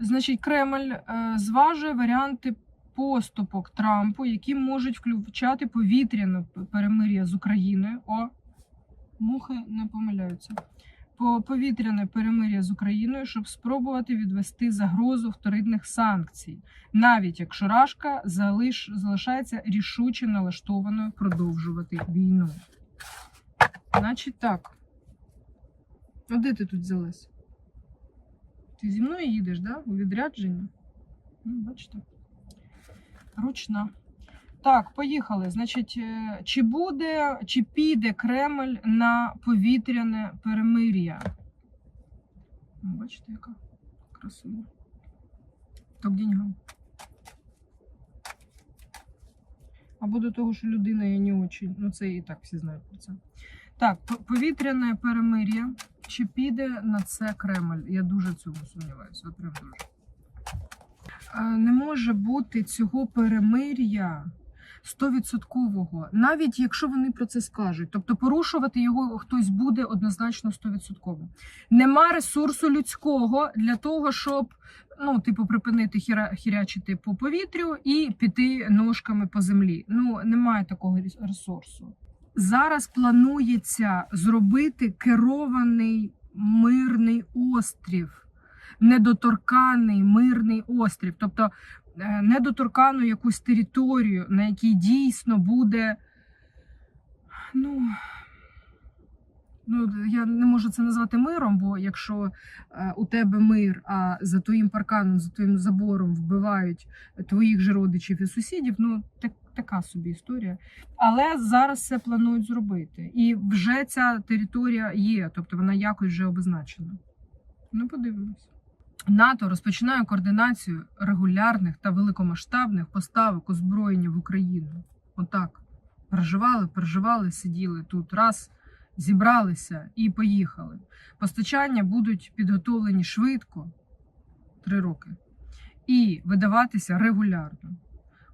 Значить, Кремль е, зважує варіанти поступок Трампу, які можуть включати повітряне перемир'я з Україною. О, мухи не помиляються. Повітряне перемир'я з Україною, щоб спробувати відвести загрозу вторинних санкцій, навіть якщо Рашка залиш, залишається рішуче налаштованою продовжувати війну. Значить так. А де ти тут взялась? Ти зі мною їдеш, да? У відрядження? Ну, бачите. Ручна. Так, поїхали. Значить, е, чи буде, чи піде Кремль на повітряне перемир'я? Ну, Бачите, яка красива. Так деньгам. Або до того, що людина є не очень. Ну, це і так всі знають про це. Так, повітряне перемир'я. Чи піде на це Кремль? Я дуже в цьому сумніваюся. Прям дуже. Не може бути цього перемир'я стовідсоткового, навіть якщо вони про це скажуть. Тобто порушувати його хтось буде однозначно стовідсотково. Нема ресурсу людського для того, щоб ну, типу, припинити хіра, хірячити по повітрю і піти ножками по землі. Ну, немає такого ресурсу. Зараз планується зробити керований мирний острів, недоторканий мирний острів, тобто е, недоторкану якусь територію, на якій дійсно буде. Ну, ну, я не можу це назвати миром, бо якщо е, у тебе мир, а за твоїм парканом, за твоїм забором вбивають твоїх же родичів і сусідів, ну так, така собі історія. Але зараз це планують зробити. І вже ця територія є, тобто вона якось вже обозначена. Ну, подивимось. НАТО розпочинає координацію регулярних та великомасштабних поставок озброєння в Україну. Отак. Переживали, переживали, сиділи тут раз, зібралися і поїхали. Постачання будуть підготовлені швидко три роки і видаватися регулярно.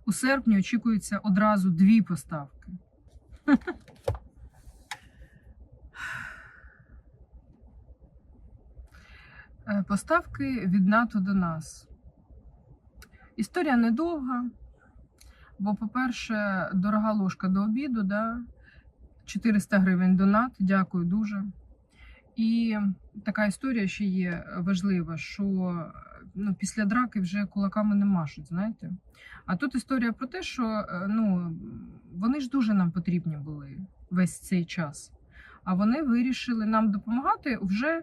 У серпні очікується одразу дві поставки. Е, Поставки від НАТО до нас. Історія недовга, бо, по-перше, дорога ложка до обіду, да? 400 гривень донат, дякую дуже. І така історія ще є важлива, що ну, після драки вже кулаками не машуть, знаєте. А тут історія про те, що е, ну, вони ж дуже нам потрібні були весь цей час. А вони вирішили нам допомагати вже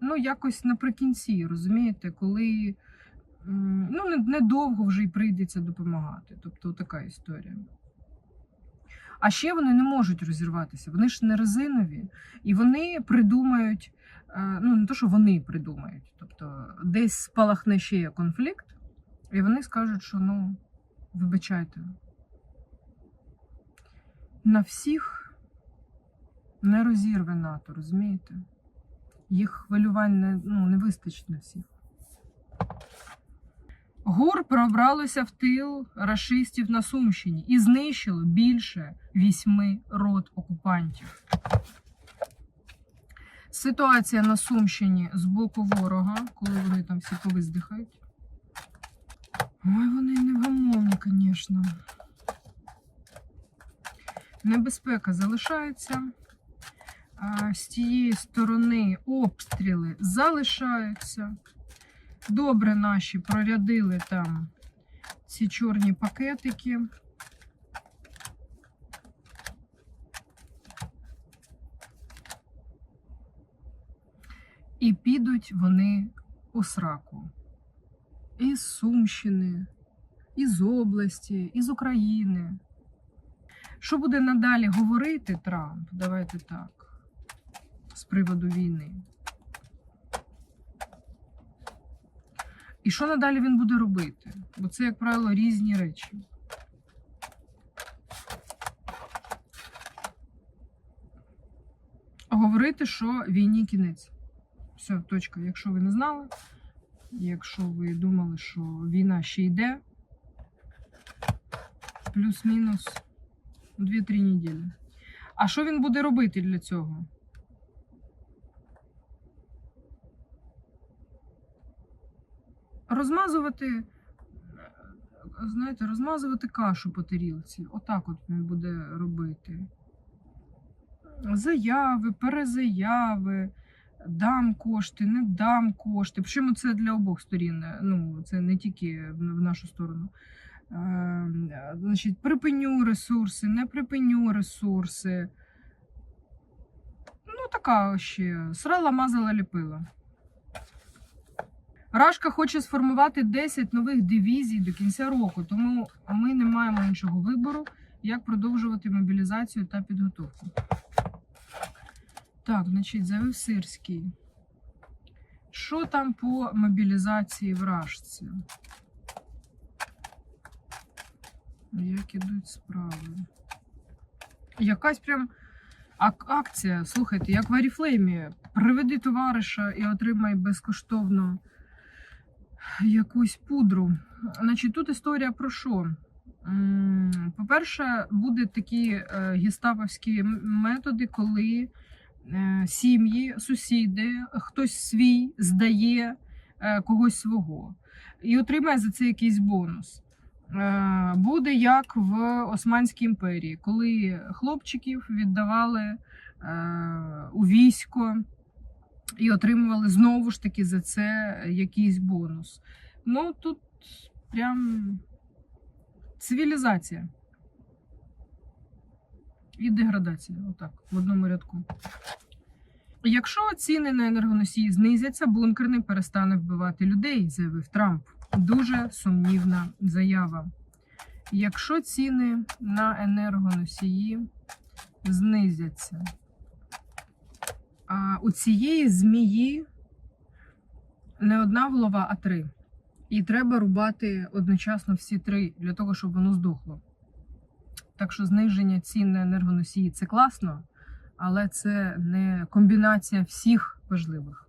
ну, якось наприкінці, розумієте, коли ну, недовго вже й прийдеться допомагати. Тобто така історія. А ще вони не можуть розірватися, вони ж не резинові, і вони придумають, е, ну не то, що вони придумають, тобто десь спалахне ще конфлікт, і вони скажуть, що ну, вибачайте, на всіх не розірве НАТО, розумієте? Їх хвилювань не, ну, не вистачить на всіх. ГУР пробралося в тил рашистів на Сумщині і знищило більше вісьми рот окупантів. Ситуація на Сумщині з боку ворога, коли вони там всі повиздихають. Ой, вони невгамовні, звісно. Небезпека залишається. З тієї сторони обстріли залишаються. Добре наші прорядили там ці чорні пакетики. І підуть вони у сраку. Із Сумщини, із області, із України. Що буде надалі говорити Трамп? Давайте так. З приводу війни. І що надалі він буде робити? Бо це, як правило, різні речі. Говорити, що війні кінець. Все, точка. Якщо ви не знали, якщо ви думали, що війна ще йде, плюс-мінус 2-3 неділі. А що він буде робити для цього? Розмазувати, знаєте, розмазувати кашу по тарілці. Отак от він буде робити. Заяви, перезаяви, дам кошти, не дам кошти. Причому це для обох сторін. Ну, це не тільки в нашу сторону. Е, значить, припиню ресурси, не припиню ресурси. Ну, така ще срала, мазала, ліпила. Рашка хоче сформувати 10 нових дивізій до кінця року, тому ми не маємо іншого вибору, як продовжувати мобілізацію та підготовку. Так, значить, завив Сирський. Що там по мобілізації в Рашці? Як ідуть справи? Якась прям ак- акція, слухайте, як в Аріфлеймі. Приведи товариша і отримай безкоштовно якусь пудру. Значить, тут історія про що? По-перше, будуть такі е, гестаповські методи, коли е, сім'ї, сусіди, хтось свій здає е, когось свого і отримає за це якийсь бонус. Буде як в Османській імперії, коли хлопчиків віддавали у військо і отримували знову ж таки за це якийсь бонус. Ну тут прям цивілізація і деградація. Отак, в одному рядку. Якщо ціни на енергоносії знизяться, бункерний перестане вбивати людей, заявив Трамп. Дуже сумнівна заява. Якщо ціни на енергоносії знизяться, у цієї змії не одна голова, а три. І треба рубати одночасно всі три для того, щоб воно здохло. Так що зниження цін на енергоносії це класно, але це не комбінація всіх важливих.